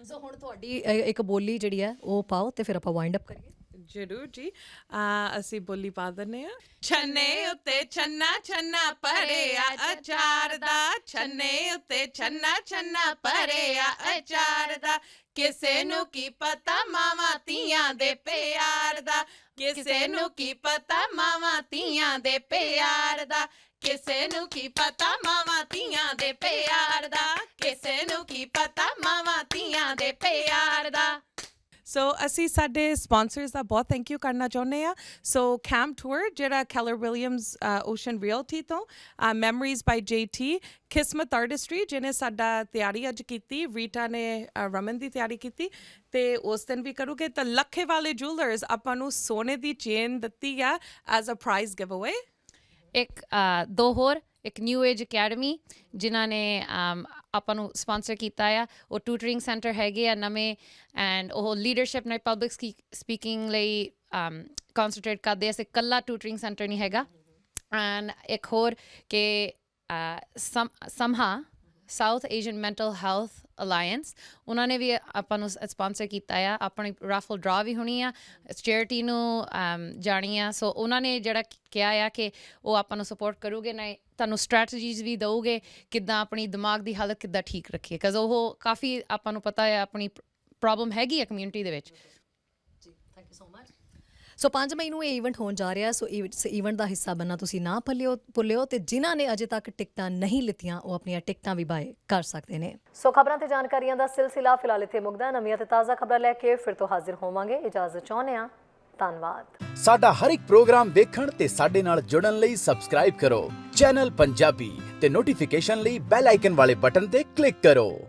ਸੋ ਹੁਣ ਤੁਹਾਡੀ ਅ, ਇੱਕ ਬੋਲੀ ਜਿਹੜੀ ਹੈ ਉਹ ਪਾਓ ਤੇ ਫਿਰ ਆਪਾਂ ਵਾਈਂਡ ਅਪ ਕਰੀਏ ਜ਼ਰੂਰ ਜੀ ਆ ਅਸੀਂ ਬੋਲੀ ਪਾ ਦਿੰਨੇ ਆ ਛੰਨੇ ਉੱਤੇ ਛੰਨਾ ਛੰਨਾ ਭਰਿਆ ਅਚਾਰ ਦਾ ਛੰਨੇ ਉੱਤੇ ਛੰਨਾ ਛੰਨਾ ਭਰਿਆ ਅਚਾਰ ਦਾ ਕਿਸੇ ਨੂੰ ਕੀ ਪਤਾ ਮਾਵਾਂ ਧੀਆਂ ਦੇ ਪਿਆਰ ਦਾ ਕਿਸੇ ਨੂੰ ਕੀ ਪਤਾ ਮਾਵਾਂ ਧੀਆਂ ਦੇ ਪਿਆਰ ਦਾ। ਕਿਸੇ ਨੂੰ ਕੀ ਪਤਾ ਮਾਵਾਂ ਧੀਆਂ ਦੇ ਪਿਆਰ ਦਾ। ਕਿਸੇ ਨੂੰ ਕੀ ਪਤਾ ਮਾਵਾਂ ਧੀਆਂ ਦੇ। ਪਿਆਰ ਦਾ। ਸੋ ਅਸੀਂ ਸਾਡੇ ਸਪਾਂਸਰਸ ਦਾ ਬਹੁਤ ਥੈਂਕ ਯੂ ਕਰਨਾ ਚਾਹੁੰਦੇ ਆ ਸੋ ਕੈਂਪ ਟੂਰ ਜਿਹੜਾ ਕੈਲਰ ਵਿਲੀਅਮਸ ਓਸ਼ਨ ਰਿਅਲਟੀ ਤੋਂ memories by JT Kismat artistry ਜਿਹਨੇ ਸਾਡਾ ਤਿਆਰੀ ਅੱਜ ਕੀਤੀ ਰੀਟਾ ਨੇ ਰਮਨ ਦੀ ਤਿਆਰੀ ਕੀਤੀ, ਤੇ ਉਸ ਦਿਨ ਵੀ ਕਰੂਗੇ। ਤਾਂ ਲੱਖੇ ਵਾਲੇ ਜੁਐਲਰਸ ਆਪਾਂ ਨੂੰ ਸੋਨੇ ਦੀ ਚੇਨ ਦਿੱਤੀ ਆ ਐਜ਼ ਅ ਪ੍ਰਾਈਜ਼ ਗਿਵ ਅਵੇ ਇੱਕ ਦੋ ਹੋਰ, ਇੱਕ ਨਿਊ ਏਜ ਅਕੈਡਮੀ ਜਿਨ੍ਹਾਂ ਨੇ ਆਪਾਂ ਨੂੰ ਸਪਾਂਸਰ ਕੀਤਾ ਆ। ਉਹ ਟਿਊਟਰਿੰਗ ਸੈਂਟਰ ਹੈਗੇ ਆ ਨਵੇਂ ਐਂਡ ਉਹ ਲੀਡਰਸ਼ਿਪ ਨਾਲ ਪਬਲਿਕ ਸਪੀਕਿੰਗ ਲਈ ਕਨਸੈਂਟਰੇਟ ਕਰਦੇ ਆ। ਸੇ ਕੱਲਾ ਟਿਊਟਰਿੰਗ ਸੈਂਟਰ ਨਹੀਂ ਹੈਗਾ। ਐਂਡ ਇੱਕ ਹੋਰ ਕਿ ਸਮਹਾ South Asian mental health alliance ਉਹਨਾਂ ਨੇ ਵੀ ਆਪਾਂ ਨੂੰ ਸਪਾਂਸਰ ਕੀਤਾ ਆ। ਆਪਣੀ ਰਾਫਲ ਡਰਾ ਵੀ ਹੋਣੀ ਆ। ਚੈਰਿਟੀ ਨੂੰ ਜਾਣੀ ਆ। ਸੋ ਉਹਨਾਂ ਨੇ ਜਿਹੜਾ ਕਿਹਾ ਆ ਕਿ ਉਹ ਆਪਾਂ ਨੂੰ ਸਪੋਰਟ ਕਰੂਗੇ ਨਾ ਤੁਹਾਨੂੰ ਸਟ੍ਰੈਟਜੀਜ਼ ਵੀ ਦਊਗੇ ਕਿੱਦਾਂ ਆਪਣੀ ਦਿਮਾਗ ਦੀ ਹਾਲਤ ਕਿੱਦਾਂ ਠੀਕ ਰੱਖੀਏ। ਕਜ਼ ਉਹ ਕਾਫੀ ਆਪਾਂ ਨੂੰ ਪਤਾ ਹੈ ਆਪਣੀ ਪ੍ਰੋਬਲਮ ਹੈਗੀ ਆ ਕਮਿਊਨਿਟੀ ਦੇ ਵਿੱਚ। ਜੀ thank you so much so 5 ਮਈ ਨੂੰ ਇਹ ਇਵੈਂਟ ਹੋਣ ਜਾ ਰਿਹਾ ਸੋ ਇਸ ਇਵੈਂਟ ਦਾ ਹਿੱਸਾ ਬੰਨਾ ਤੁਸੀਂ ਨਾ ਭੁੱਲਿਓ ਭੁੱਲਿਓ ਤੇ ਜਿਨ੍ਹਾਂ ਨੇ ਅਜੇ ਤੱਕ ਟਿਕਟਾਂ ਨਹੀਂ ਲਿੱਤੀਆਂ ਉਹ ਆਪਣੀਆਂ ਟਿਕਟਾਂ ਵੀ ਬਾਏ ਕਰ ਸਕਦੇ ਨੇ। ਸੋ ਖਬਰਾਂ ਤੇ ਜਾਣਕਾਰੀਆਂ ਦਾ ਸਿਲਸਿਲਾ ਫਿਲਹਾਲ ਇੱਥੇ ਮੁੱਕਦਾ। ਨਵੀਆਂ ਤੇ ਤਾਜ਼ਾ ਖਬਰਾਂ ਲੈ ਕੇ ਫਿਰ ਤੋਂ ਹਾਜ਼ਰ ਹੋਵਾਂਗੇ। ਇਜਾਜ਼ਤ ਚਾਹੁੰਦੇ ਹਾਂ। ਧੰਨਵਾਦ। ਸਾਡਾ ਹਰ ਇੱਕ ਪ੍ਰੋਗਰਾਮ ਦੇਖਣ ਤੇ ਸਾਡੇ ਨਾਲ ਜੁੜਨ ਲਈ ਸਬਸਕ੍ਰਾਈਬ ਕਰੋ। ਚੈਨਲ ਪੰਜਾਬੀ ਤੇ ਨੋਟੀਫਿਕੇਸ਼ਨ ਲਈ ਬੈਲ ਆਈਕਨ ਵਾਲੇ ਬਟਨ ਤੇ ਕਲਿੱਕ ਕਰੋ।